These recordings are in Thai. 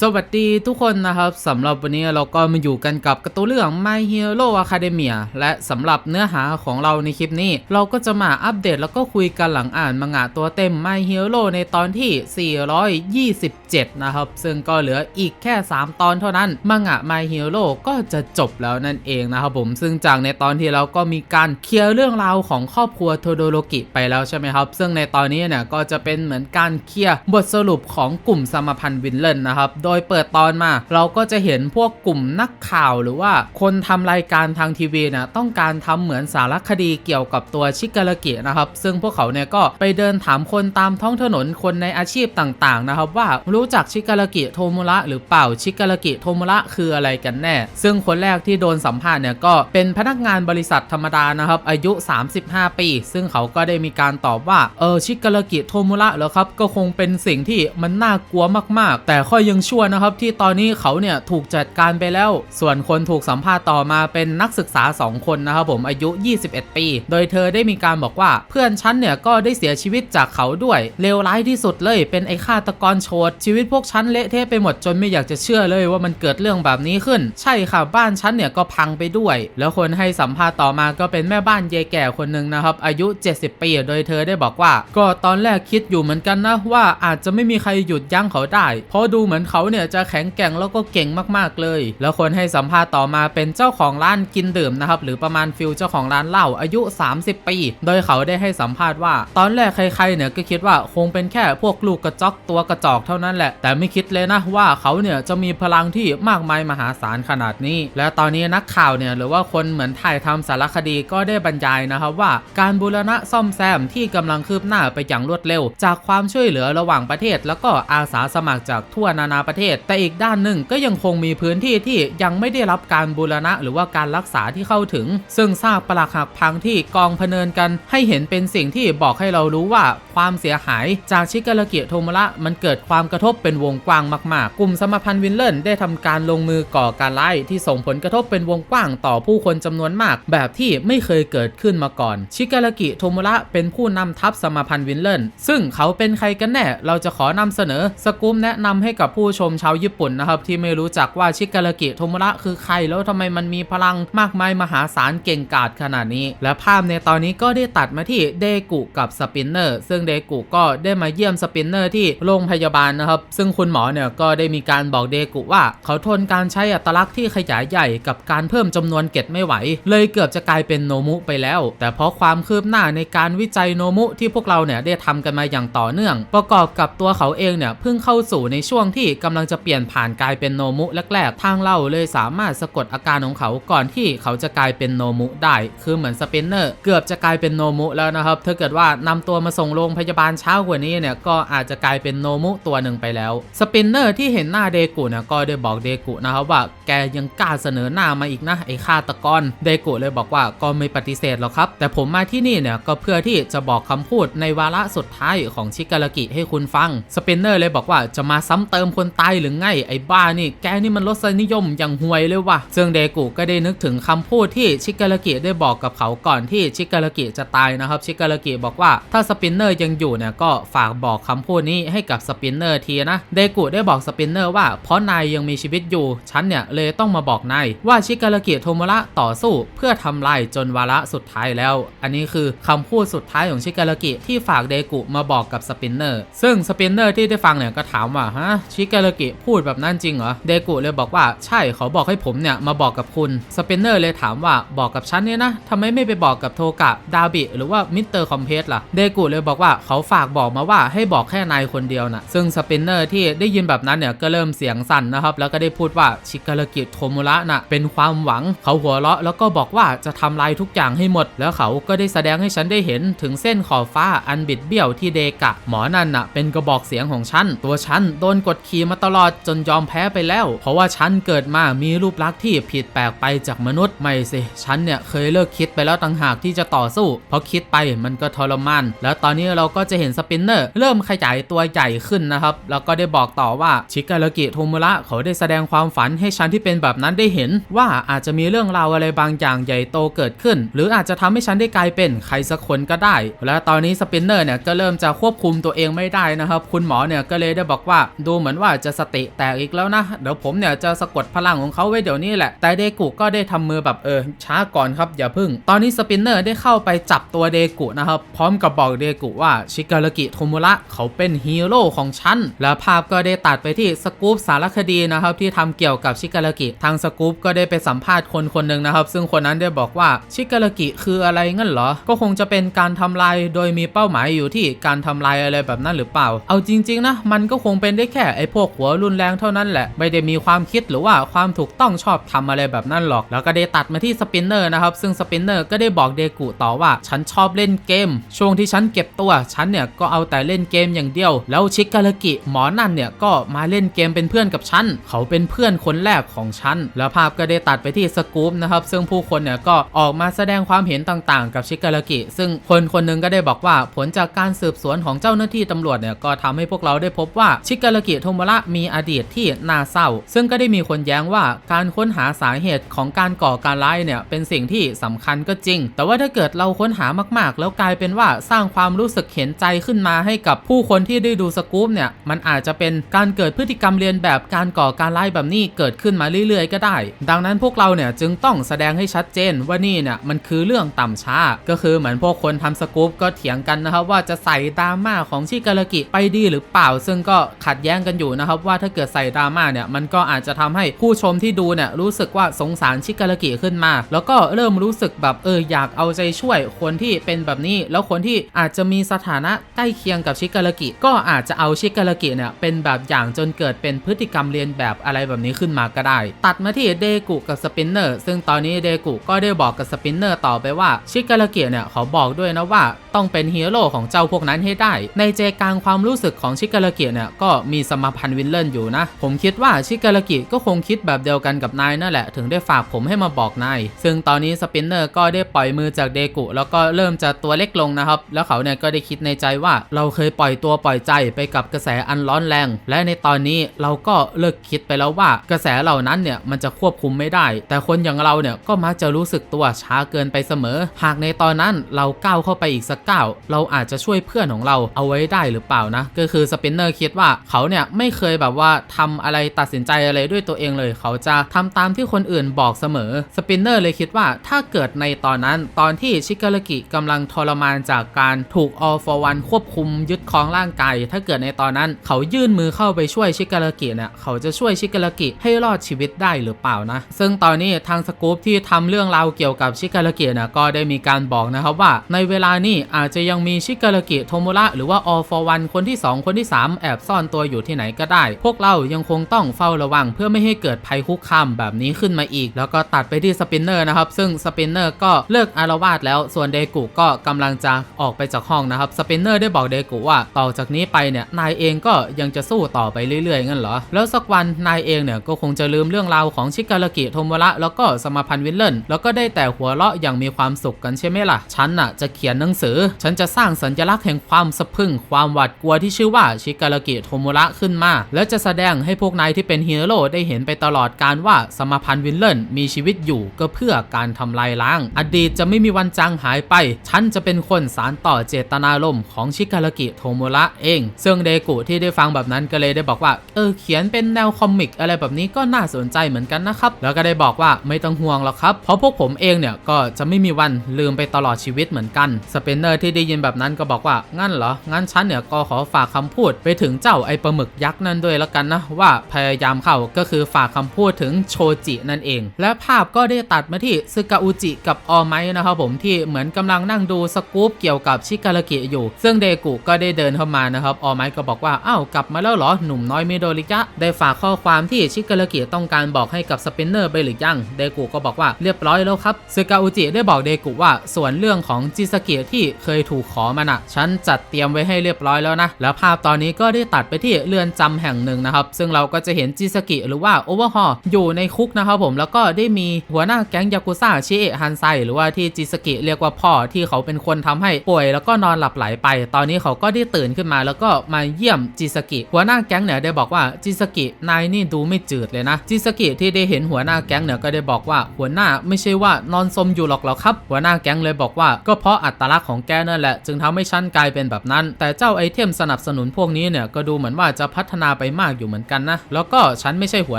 สวัสดีทุกคนนะครับสำหรับวันนี้เราก็มาอยู่กันกับการ์ตูนเรื่อง My Hero Academia และสำหรับเนื้อหาของเราในคลิปนี้ เราก็จะมาอัปเดตแล้วก็คุยกันหลังอ่านมังงะตัวเต็ม My Hero ในตอนที่ 427 นะครับ ซึ่งก็เหลืออีกแค่ 3 ตอนเท่านั้นมังงะ My Hero ก็จะจบแล้วนั่นเองนะครับผมซึ่งจากในตอนที่เราก็มีการเคลียร์เรื่องราวของครอบครัวโทโดโรกิไปแล้วใช่ไหมครับ ซึ่งในตอนนี้เนี่ยก็จะเป็นเหมือนการเคลียร์บทสรุปของกลุ่มสมพันธ์วินเลนนะครับโดยเปิดตอนมา เราก็จะเห็นพวกกลุ่มนักข่าวหรือว่าคนทำรายการทางทีวีนี่ยต้องการทำเหมือนสารคดีเกี่ยวกับตัวชิการากินะครับ ซึ่งพวกเขาเนี่ยก็ไปเดินถามคนตามท้องถนนคนในอาชีพต่างๆนะครับว่ารู้จักชิการากิโทมุระหรือเปล่าชิการากิโทมุระคืออะไรกันแน่ ซึ่งคนแรกที่โดนสัมภาษณ์เนี่ยก็เป็นพนักงานบริษัทธรรมดานะครับ อายุ 35 ปี ซึ่งเขาก็ได้มีการตอบว่าเออชิการากิโทมุระเหรอครับ ก็คงเป็นสิ่งที่มันน่ากลัวมากๆ แต่ค่อยยังชัวนะครับที่ตอนนี้เขาเนี่ยถูกจัดการไปแล้ว ส่วนคนถูกสัมภาษณ์ต่อมาเป็นนักศึกษา 2 คนนะครับผมอายุ 21 ปี โดยเธอได้มีการบอกว่าเพื่อนฉันเนี่ยก็ได้เสียชีวิตจากเขาด้วยเลวร้ายที่สุดเลยเป็นไอ้ฆาตกรโชดชีวิตพวกฉันเละเทะไปหมดจนไม่อยากจะเชื่อเลยว่ามันเกิดเรื่องแบบนี้ขึ้น ใช่ค่ะบ้านฉันเนี่ยก็พังไปด้วย แล้วคนให้สัมภาษณ์ต่อมาก็เป็นแม่บ้านยายแก่คนหนึ่งนะครับอายุ 70 ปี โดยเธอได้บอกว่า ก็ตอนแรกคิดอยู่เหมือนกันนะว่าอาจจะไม่มีใครหยุดยั้งเขาได้ เพราะดูเหมือนเขาเนี่ยจะแข็งแกร่งแล้วก็เก่งมากๆเลย แล้วคนให้สัมภาษณ์ต่อมาเป็นเจ้าของร้านกินดื่มนะครับหรือประมาณฟิลเจ้าของร้านเหล้าอายุ 30 ปี โดยเขาได้ให้สัมภาษณ์ว่า ตอนแรกใครๆเนี่ยก็คิดว่าคงเป็นแค่พวกลูกกระจอกตัวกระจอกเท่านั้นแหละ แต่ไม่คิดเลยนะว่าเขาเนี่ยจะมีพลังที่มากมายมหาศาลขนาดนี้ และตอนนี้นักข่าวเนี่ยหรือว่าคนเหมือนถ่ายทำสารคดีก็ได้บรรยายนะครับว่า การบูรณะซ่อมแซมที่กำลังคืบหน้าไปอย่างรวดเร็ว จากความช่วยเหลือระหว่างประเทศ แล้วก็อาสาสมัครจากทั่วนานาประเทศ แต่อีกด้านหนึ่งก็ยังคงมีพื้นที่ที่ยังไม่ได้รับการบูรณะหรือว่าการรักษาที่เข้าถึง ซึ่งซากปรักหักพังที่กองพเนินกันให้เห็นเป็นสิ่งที่บอกให้เรารู้ว่าความเสียหายจากชิการากิโทมุระมันเกิดความกระทบเป็นวงกว้างมากๆ กลุ่มสมพันธ์วินเลนได้ทำการลงมือก่อการร้ายที่ส่งผลกระทบเป็นวงกว้างต่อผู้คนจำนวนมาก แบบที่ไม่เคยเกิดขึ้นมาก่อน ชิการากิโทมุระเป็นผู้นำทัพสมพันธ์วินเลนซึ่งเขาเป็นใครกันแน่ เราจะขอนำเสนอสกู๊ปแนะนำให้กับผู้ชมชาวญี่ปุ่นนะครับที่ไม่รู้จักว่าชิการากิโทมุระคือใครแล้วทำไมมันมีพลังมากมายมหาศาลเก่งกาจขนาดนี้ และภาพในตอนนี้ก็ได้ตัดมาที่เดกุกับสปินเนอร์ซึ่งเดกุก็ได้มาเยี่ยมสปินเนอร์ที่โรงพยาบาลนะครับ ซึ่งคุณหมอเนี่ยก็ได้มีการบอกเดกุว่า เขาทนการใช้อัตลักษณ์ที่ขยายใหญ่กับการเพิ่มจำนวนเกตไม่ไหว เลยเกือบจะกลายเป็นโนมุไปแล้ว แต่เพราะความคืบหน้าในการวิจัยโนมุที่พวกเราเนี่ยได้ทำกันมาอย่างต่อเนื่อง ประกอบกับตัวเขาเองเนี่ยเพิ่งเข้าสู่ในช่วงที่กำลังจะเปลี่ยนผ่านกลายเป็นโนมุแรกๆ ทางเราเลยสามารถสะกดอาการของเขาก่อนที่เขาจะกลายเป็นโนมุได้ คือเหมือนสปินเนอร์เกือบจะกลายเป็นโนมุแล้วนะครับถ้าเกิดว่านำตัวมาส่งโรงพยาบาลเช้ากว่านี้เนี่ยก็อาจจะกลายเป็นโนมุตัวหนึ่งไปแล้ว สปินเนอร์ที่เห็นหน้าเดกุเนี่ยก็ได้บอกเดกุนะครับว่าแกยังกล้าเสนอหน้ามาอีกนะไอ้ฆาตกรเดกุเลยบอกว่าก็ไม่ปฏิเสธหรอกครับ แต่ผมมาที่นี่เนี่ยก็เพื่อที่จะบอกคำพูดในวาระสุดท้ายของชิการากิให้คุณฟังสปินเนอร์เลยบอกว่าจะมาซ้ำเติมคนตายหรือไงไอ้บ้านี่แกนี่มันรสนิยมอย่างห่วยเลยว่ะซึ่งเดกุก็ได้นึกถึงคำพูดที่ชิการากิได้บอกกับเขาก่อนที่ชิการากิจะตายนะครับชิการากิบอกว่าถ้าสปินเนอร์ยังอยู่เนี่ยก็ฝากบอกคำพูดนี้ให้กับสปินเนอร์ทีนะเดกุได้บอกสปินเนอร์ว่าเพราะนายยังมีชีวิตอยู่ฉันเนี่ยเลยต้องมาบอกนายว่าชิการากิโทโมระต่อสู้เพื่อทำลายจนวาระสุดท้ายแล้ว อันนี้คือคำพูดสุดท้ายของชิการากิที่ฝากเดกุมาบอกกับสปินเนอร์ซึ่งสปินเนอร์ที่ได้ฟังเนี่ยก็ถามว่าฮะชิการากิพูดแบบนั้นจริงเหรอ เดกุเลยบอกว่าใช่เขาบอกให้ผมเนี่ยมาบอกกับคุณ สเปนเนอร์เลยถามว่าบอกกับฉันเนี่ยนะทำไมไม่ไปบอกกับโทกะ ดาบิ หรือว่ามิสเตอร์คอมเพสล่ะ เดกุเลยบอกว่าเขาฝากบอกมาว่าให้บอกแค่นายคนเดียวนะซึ่งสเปนเนอร์ที่ได้ยินแบบนั้นเนี่ยก็เริ่มเสียงสั่นนะครับ แล้วก็ได้พูดว่าชิการากิโทมุระน่ะเป็นความหวัง เขาหัวเราะแล้วก็บอกว่าจะทำลายทุกอย่างให้หมด แล้วเขาก็ได้แสดงให้ฉันได้เห็นถึงเส้นขอบฟ้าอันบิดเบี้ยวที่เดกะ หมอนั่นน่ะเป็นกระบอกเสียงของฉัน ตัวฉันโดนกดขี่มาตลอดจนยอมแพ้ไปแล้ว เพราะว่าฉันเกิดมามีรูปลักษณ์ที่ผิดแปลกไปจากมนุษย์ไม่สิฉันเนี่ยเคยเลิกคิดไปแล้วต่างหากที่จะต่อสู้ เพราะคิดไปมันก็ทรมานแล้วตอนนี้เราก็จะเห็นสปินเนอร์เริ่มขยายตัวใหญ่ขึ้นนะครับ แล้วก็ได้บอกต่อว่าชิการากิโทมุระเขาได้แสดงความฝันให้ฉันที่เป็นแบบนั้นได้เห็น ว่าอาจจะมีเรื่องราวอะไรบางอย่างใหญ่โตเกิดขึ้น หรืออาจจะทำให้ฉันได้กลายเป็นใครสักคนก็ได้ และตอนนี้สปินเนอร์เนี่ยก็เริ่มจะควบคุมตัวเองไม่ได้นะครับ คุณหมอเนี่ยก็เลยได้บอกว่าดูเหมือนว่าจะสติแตกอีกแล้วนะ เดี๋ยวผมเนี่ยจะสะกดพลังของเขาไว้เดี๋ยวนี้แหละ แต่เดกุก็ได้ทำมือแบบเออช้าก่อนครับอย่าพึ่ง ตอนนี้สปินเนอร์ได้เข้าไปจับตัวเดกุนะครับ พร้อมกับบอกเดกุว่าชิการากิโทมุระเขาเป็นฮีโร่ของฉัน แล้วภาพก็ได้ตัดไปที่สกู๊ปสารคดีนะครับที่ทำเกี่ยวกับชิการากิ ทางสกู๊ปก็ได้ไปสัมภาษณ์คนคนหนึ่งนะครับ ซึ่งคนนั้นได้บอกว่าชิการากิคืออะไรงั้นเหรอ ก็คงจะเป็นการทำลายโดยมีเป้าหมายอยู่ที่การทำลายอะไรแบบนั้นหรือเปล่า เอาจริง ๆนะมันก็คงเป็นได้แค่ไอ้พวกหัวรุนแรงเท่านั้นแหละ ไม่ได้มีความคิดหรือว่าความถูกต้องชอบทำอะไรแบบนั้นหรอก แล้วก็ได้ตัดมาที่สปินเนอร์นะครับ ซึ่งสปินเนอร์ก็ได้บอกเดกุต่อว่า ฉันชอบเล่นเกม ช่วงที่ฉันเก็บตัว ฉันเนี่ยก็เอาแต่เล่นเกมอย่างเดียว แล้วชิการากิหมอนั่นเนี่ยก็มาเล่นเกมเป็นเพื่อนกับฉัน เขาเป็นเพื่อนคนแรกของฉัน แล้วภาพก็ได้ตัดไปที่สกู๊ปนะครับ ซึ่งผู้คนเนี่ยก็ออกมาแสดงความเห็นต่างๆ กับชิการากิ ซึ่งคนคนหนึงก็ได้บอกว่าผลจากการสืบสวนของเจ้าหน้าที่ตำรวจเนี่ยก็ทำให้พวกเราได้พบว่าชิการากิโทมระมีอดีตที่น่าเศร้า ซึ่งก็ได้มีคนแย้งว่าการค้นหาสาเหตุของการก่อการร้ายเนี่ยเป็นสิ่งที่สำคัญก็จริง แต่ว่าถ้าเกิดเราค้นหามากๆ แล้วกลายเป็นว่าสร้างความรู้สึกเห็นใจขึ้นมาให้กับผู้คนที่ได้ดูสกู๊ปเนี่ยมันอาจจะเป็นการเกิดพฤติกรรมเรียนแบบการก่อการร้ายแบบนี้เกิดขึ้นมาเรื่อยๆ ก็ได้ ดังนั้นพวกเราเนี่ยจึงต้องแสดงให้ชัดเจนว่านี่เนี่ยมันคือเรื่องต่ำช้า ก็คือเหมือนพวกคนทำสกู๊ปก็เถียงกันนะครับว่าจะใส่ดราม่าของชิการกิไปดีหรือเปล่า ซึ่งก็ขัดแย้งกันอยู่นะครับว่าถ้าเกิดใส่ดราม่าเนี่ยมันก็อาจจะทำให้ผู้ชมที่ดูเนี่ยรู้สึกว่าสงสารชิการากิขึ้นมา แล้วก็เริ่มรู้สึกแบบเอออยากเอาใจช่วยคนที่เป็นแบบนี้ แล้วคนที่อาจจะมีสถานะใกล้เคียงกับชิการากิ ก็อาจจะเอาชิการากิเนี่ยเป็นแบบอย่างจนเกิดเป็นพฤติกรรมเรียนแบบอะไรแบบนี้ขึ้นมาก็ได้ ตัดมาที่เดกุกับสปินเนอร์ซึ่งตอนนี้เดกุก็ได้บอกกับสปินเนอร์ต่อไปว่าชิการากิเนี่ยเขาบอกด้วยนะว่าต้องเป็นฮีโร่ของเจ้าพวกนั้นให้ได้ ในใจกลางความรู้สึกของชิการากิเนี่ยก็มีสมพันธ์วินเลนอยู่นะ ผมคิดว่าชิการากิก็คงคิดแบบเดียวกันกับนายนั่นแหละ ถึงได้ฝากผมให้มาบอกนาย ซึ่งตอนนี้สปินเนอร์ก็ได้ปล่อยมือจากเดกุ แล้วก็เริ่มจะตัวเล็กลงนะครับ แล้วเขาเนี่ยก็ได้คิดในใจว่าเราเคยปล่อยตัวปล่อยใจไปกับกระแสอันร้อนแรง และในตอนนี้เราก็เลิกคิดไปแล้วว่ากระแสเหล่านั้นเนี่ยมันจะควบคุมไม่ได้ แต่คนอย่างเราเนี่ยก็มักจะรู้สึกตัวช้าเกินไปเสมอ หากในตอนนั้นเราก้าวเข้าไปอีกสักก้าวเราอาจจะช่วยเพื่อนของเราเอาไว้ได้หรือเปล่านะ ก็คือสปินเนอร์คิดว่าเขาเนี่ยไม่เคยยแบบว่าทำอะไรตัดสินใจอะไรด้วยตัวเองเลย เขาจะทำตามที่คนอื่นบอกเสมอสปินเนอร์เลยคิดว่าถ้าเกิดในตอนนั้นตอนที่ชิการากิกำลังทรมานจากการถูก All for One ควบคุมยึดครองร่างกายถ้าเกิดในตอนนั้น เขายื่นมือเข้าไปช่วยชิการากิเนี่ยเขาจะช่วยชิการากิให้รอดชีวิตได้หรือเปล่านะ ซึ่งตอนนี้ทางสกู๊ปที่ทำเรื่องราวเกี่ยวกับชิการากิเนี่ยก็ได้มีการบอกนะครับว่า ในเวลานี้อาจจะยังมีชิการากิโทโมระหรือว่า All for One คนที่ 2 คนที่ 3 แอบซ่อนตัวอยู่ที่ไหนก็ได้พวกเรายังคงต้องเฝ้าระวัง เพื่อไม่ให้เกิดภัยคุกคามแบบนี้ขึ้นมาอีก แล้วก็ตัดไปที่สปินเนอร์นะครับ ซึ่งสปินเนอร์ก็เลิกอารวาสแล้ว ส่วนเดกุก็กำลังจะออกไปจากห้องนะครับ สปินเนอร์ได้บอกเดกุว่าต่อจากนี้ไปเนี่ย นายเองก็ยังจะสู้ต่อไปเรื่อยๆ งั้นเหรอ แล้วสักวันนายเองเนี่ยก็คงจะลืมเรื่องราวของชิการากิโทโมระ แล้วก็สมาพันธ์วิลเลนแล้วก็ได้แต่หัวเราะอย่างมีความสุขกันใช่ไหมล่ะ ฉันน่ะจะเขียนหนังสือ ฉันจะสร้างสัญลักษณ์แห่งความสะพึง ความหวาดกลัวที่ชื่อว่าชิการากิโทมระขึ้นมาแล้วจะแสดงให้พวกนายที่เป็นฮีโร่ได้เห็นไปตลอดการว่าสมาพันธ์วิลเลนมีชีวิตอยู่ก็เพื่อการทำลายล้าง อดีตจะไม่มีวันจางหายไป ฉันจะเป็นคนสารต่อเจตนารมณ์ของชิการากิโทโมระเอง ซึ่งเดกุที่ได้ฟังแบบนั้นก็เลยได้บอกว่า เออเขียนเป็นแนวคอมิกอะไรแบบนี้ก็น่าสนใจเหมือนกันนะครับ แล้วก็ได้บอกว่าไม่ต้องห่วงหรอกครับ เพราะพวกผมเองเนี่ยก็จะไม่มีวันลืมไปตลอดชีวิตเหมือนกัน สเปนเนอร์ที่ได้ยินแบบนั้นก็บอกว่างั้นเหรองั้นฉันเนี่ยก็ขอฝากคำพูดไปถึงเจ้าไอปลาหมึกยักษ์นั่นด้วยแล้วกันนะว่าพยายามเข้าก็คือฝากคำพูดถึงโชจินั่นเอง และภาพก็ได้ตัดมาที่ซึกาอุจิกับออไมนะครับผมที่เหมือนกำลังนั่งดูสกู๊ปเกี่ยวกับชิการากิอยู่ ซึ่งเดกุก็ได้เดินเข้ามานะครับออไมก็บอกว่าอ้าวกลับมาแล้วเหรอหนุ่มน้อยมิโดริยะได้ฝากข้อความที่ชิการากิต้องการบอกให้กับสปินเนอร์ไปหรือยังเดกุก็บอกว่าเรียบร้อยแล้วครับซึกาอุจิได้บอกเดกุว่าส่วนเรื่องของจิสเกิที่เคยถูกขอมาน่ะฉันจัดเตรียมไว้ให้เรียบร้อยแล้วนะแล้วภาพตอนนี้ก็ได้ตัดไปที่เรือนจำแห่งหนึ่งนะครับ ซึ่งเราก็จะเห็นจิสกิหรือว่าโอเวอร์ฮออยู่ในคุกนะครับผมแล้วก็ได้มีหัวหน้าแก๊งยากุซ่าชิเอะฮันไซหรือว่าที่จิสกิเรียกว่าพ่อที่เขาเป็นคนทำให้ป่วย แล้วก็นอนหลับไหลไป ตอนนี้เขาก็ได้ตื่นขึ้นมาแล้วก็มาเยี่ยมจิสกิหัวหน้าแก๊งเนี่ยได้บอกว่าจิสกินายนี่ดูไม่จืดเลยนะจิสกิที่ได้เห็นหัวหน้าแก๊งเนี่ยก็ได้บอกว่าหัวหน้าไม่ใช่ว่านอนสมอยู่หรอกหรอกครับ หัวหน้าแก๊งเลยบอกว่าก็เพราะอัตลักษณ์ของแกนั่นแหละ จึงทำให้ฉันกลายเป็นแบบนั้น แต่เจ้าไอเทมสนับสนุนพวกนี้เนี่ยก็ดูเหมือนว่าจะพัฒนานาไปมากอยู่เหมือนกันนะ แล้วก็ฉันไม่ใช่หัว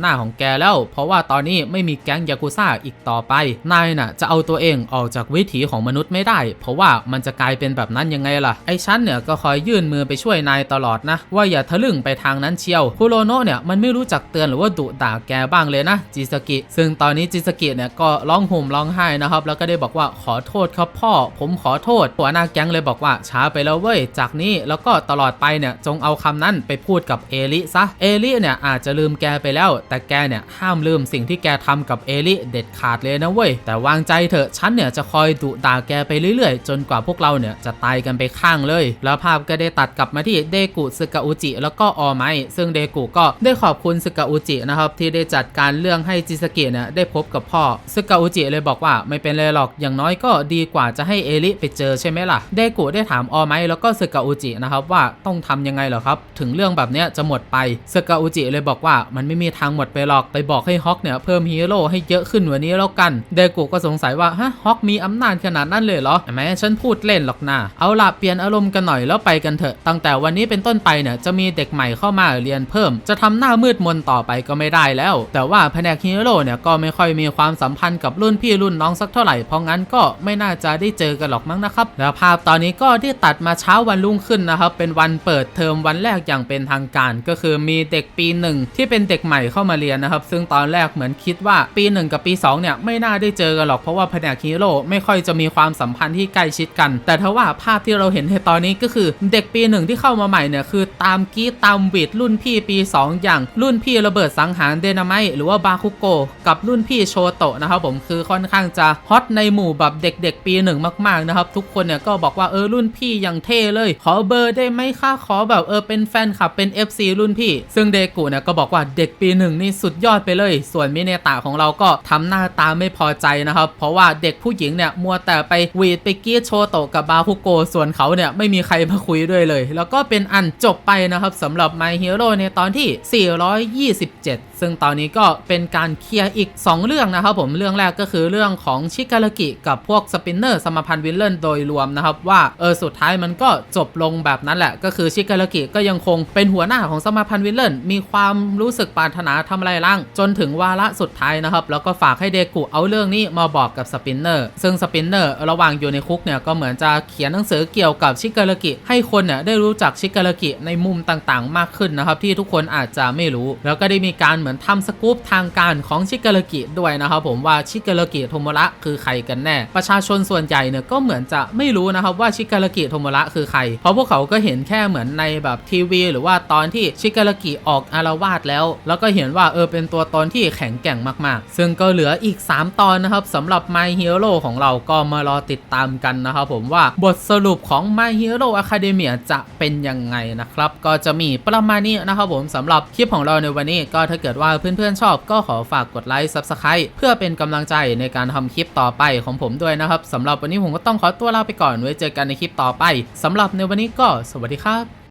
หน้าของแกแล้ว เพราะว่าตอนนี้ไม่มีแก๊งยากุซ่าอีกต่อไป นายน่ะจะเอาตัวเองออกจากวิถีของมนุษย์ไม่ได้ เพราะว่ามันจะกลายเป็นแบบนั้นยังไงล่ะ ไอ้ฉันเนี่ยก็คอยยื่นมือไปช่วยนายตลอดนะ ว่าอย่าทะลึ่งไปทางนั้นเชียวคุโรโนะเนี่ยมันไม่รู้จักเตือนหรือว่าดุด่าแกบ้างเลยนะจิสกิ ซึ่งตอนนี้จิสกิเนี่ยก็ร้องห่มร้องไห้นะครับ แล้วก็ได้บอกว่าขอโทษครับพ่อ ผมขอโทษ หัวหน้าแก๊งเลยบอกว่าช้าไปแล้วเว้ย จากนี้แล้วก็ตลอดไปเนี่ยจงเอาคำนั้นไปพูดกับเอลิซะเอลิเนี่ยอาจจะลืมแกไปแล้ว แต่แกเนี่ยห้ามลืมสิ่งที่แกทำกับเอลิเด็ดขาดเลยนะเว้ยแต่วางใจเถอะฉันเนี่ยจะคอยดุด่าแกไปเรื่อยๆ จนกว่าพวกเราเนี่ยจะตายกันไปข้างเลย แล้วภาพก็ได้ตัดกลับมาที่เดกุสึกะอุจิแล้วก็ออไมซึ่งเดกุก็ได้ขอบคุณสึกะอุจินะครับที่ได้จัดการเรื่องให้จิสกิเนี่ยได้พบกับพ่อสึกะอุจิเลยบอกว่าไม่เป็นไรหรอกอย่างน้อยก็ดีกว่าจะให้เอลิไปเจอใช่ไหมล่ะเดกุได้ถามออไมแล้วก็สึกะอุจินะครับว่าต้องทำยังไงเหรอครับ ถึงเรื่องแบบเนี้ยจะหมดไปสกะอุจิเลยบอกว่ามันไม่มีทางหมดไปหรอกไปบอกให้ฮอกเนี่ยเพิ่มฮีโร่ให้เยอะขึ้นกว่านี้แล้วกันเดกุก็สงสัยว่าฮะฮอกมีอำนาจขนาดนั้นเลยเหรอแม้ฉันพูดเล่นหรอกนะเอาล่ะเปลี่ยนอารมณ์กันหน่อยแล้วไปกันเถอะ ตั้งแต่วันนี้เป็นต้นไปเนี่ยจะมีเด็กใหม่เข้ามาเรียนเพิ่ม จะทำหน้ามืดมนต่อไปก็ไม่ได้แล้ว แต่ว่าแผนกฮีโร่เนี่ยก็ไม่ค่อยมีความสัมพันธ์กับรุ่นพี่รุ่นน้องสักเท่าไหร่เพราะงั้นก็ไม่น่าจะได้เจอกันหรอกมั้งนะครับแล้วภาพตอนนี้ก็ที่ตัดมาเช้าวันรุ่งขึ้นนะครับเป็นวันเปิดเทอมวันแรกอย่างเป็นทางการก็็คือมีเด็กปีหนึ่งที่เป็นเด็กใหม่เข้ามาเรียนนะครับ ซึ่งตอนแรกเหมือนคิดว่าปีหนึ่งกับปีสองเนี่ย ไม่น่าได้เจอกันหรอกเพราะว่าแผนกฮีโร่ไม่ค่อยจะมีความสัมพันธ์ที่ใกล้ชิดกัน แต่ถ้าว่าภาพที่เราเห็นในตอนนี้ก็คือเด็กปีหนึ่งที่เข้ามาใหม่เนี่ยคือตามกีตามบีดรุ่นพี่ปี 2 อย่าง รุ่นพี่ระเบิดสังหารเดนาไมหรือว่าบาคุโกกับรุ่นพี่โชโตะนะครับผมคือค่อนข้างจะฮอตในหมู่แบบเด็กๆ ปีหนึ่งมากๆนะครับทุกคนเนี่ยก็บอกว่าเออรุ่นพี่อย่างเท่เลย ขอเบอร์ได้ไหมคะขอแบบเออเป็นแฟนคลับเป็น FC รุ่นพี่ ซึ่งเดกุเนี่ยก็บอกว่าเด็กปีหนึ่งนี่สุดยอดไปเลย ส่วนมิเนตะของเราก็ทำหน้าตาไม่พอใจนะครับ เพราะว่าเด็กผู้หญิงเนี่ยมัวแต่ไปวีดไปกี้โชโตกับบาคุโกส่วนเขาเนี่ยไม่มีใครมาคุยด้วยเลย แล้วก็เป็นอันจบไปนะครับสำหรับ My Hero ในตอนที่ 427 ซึ่งตอนนี้ก็เป็นการเคลียร์อีก 2 เรื่องนะครับผมเรื่องแรกก็คือเรื่องของชิการากิกับพวกสปินเนอร์สมพันธ์วิลเลนโดยรวมนะครับว่าเออสุดท้ายมันก็จบลงแบบนั้นแหละ ก็คือชิการากิก็ยังคงเป็นหัวหน้าของสมพันธ์วิลเลนมีความรู้สึกปรารถนาทำลายล้างจนถึงวาระสุดท้ายนะครับแล้วก็ฝากให้เดกุเอาเรื่องนี้มาบอกกับสปินเนอร์ซึ่งสปินเนอร์ระหว่างอยู่ในคุกเนี่ยก็เหมือนจะเขียนหนังสือเกี่ยวกับชิการากิให้คนเนี่ยได้รู้จักชิการากิในมุมต่างๆ มากขึ้นนะครับที่ทุกคนอาจจะไม่รู้ แล้วก็ได้มีการเหมือนทำสกู๊ปทางการของชิการากิด้วยนะครับผมว่าชิการากิโทโมระคือใครกันแน่ ประชาชนส่วนใหญ่เนี่ยก็เหมือนจะไม่รู้นะครับว่าชิการากิโทโมระคือใคร เพราะพวกเขาก็เห็นแค่เหมือนในแบบทีวี หรือว่าตอนที่ชิการากิออกอารวาสแล้ว แล้วก็เห็นว่าเออเป็นตัวตนที่แข็งแกร่งมากๆ ซึ่งก็เหลืออีก 3 ตอนนะครับสำหรับ My Hero ของเราก็มารอติดตามกันนะครับผมว่าบทสรุปของ My Hero Academia จะเป็นยังไงนะครับก็จะมีประมาณนี้นะครับผมสำหรับคลิปของเราในวันนี้ก็ถ้าเกิดว่าว่าเพื่อนๆชอบก็ขอฝากกดไลค์ Subscribe เพื่อเป็นกำลังใจในการทำคลิปต่อไปของผมด้วยนะครับสำหรับวันนี้ผมก็ต้องขอตัวลาไปก่อนไว้เจอกันในคลิปต่อไปสำหรับในวันนี้ก็สวัสดีครับ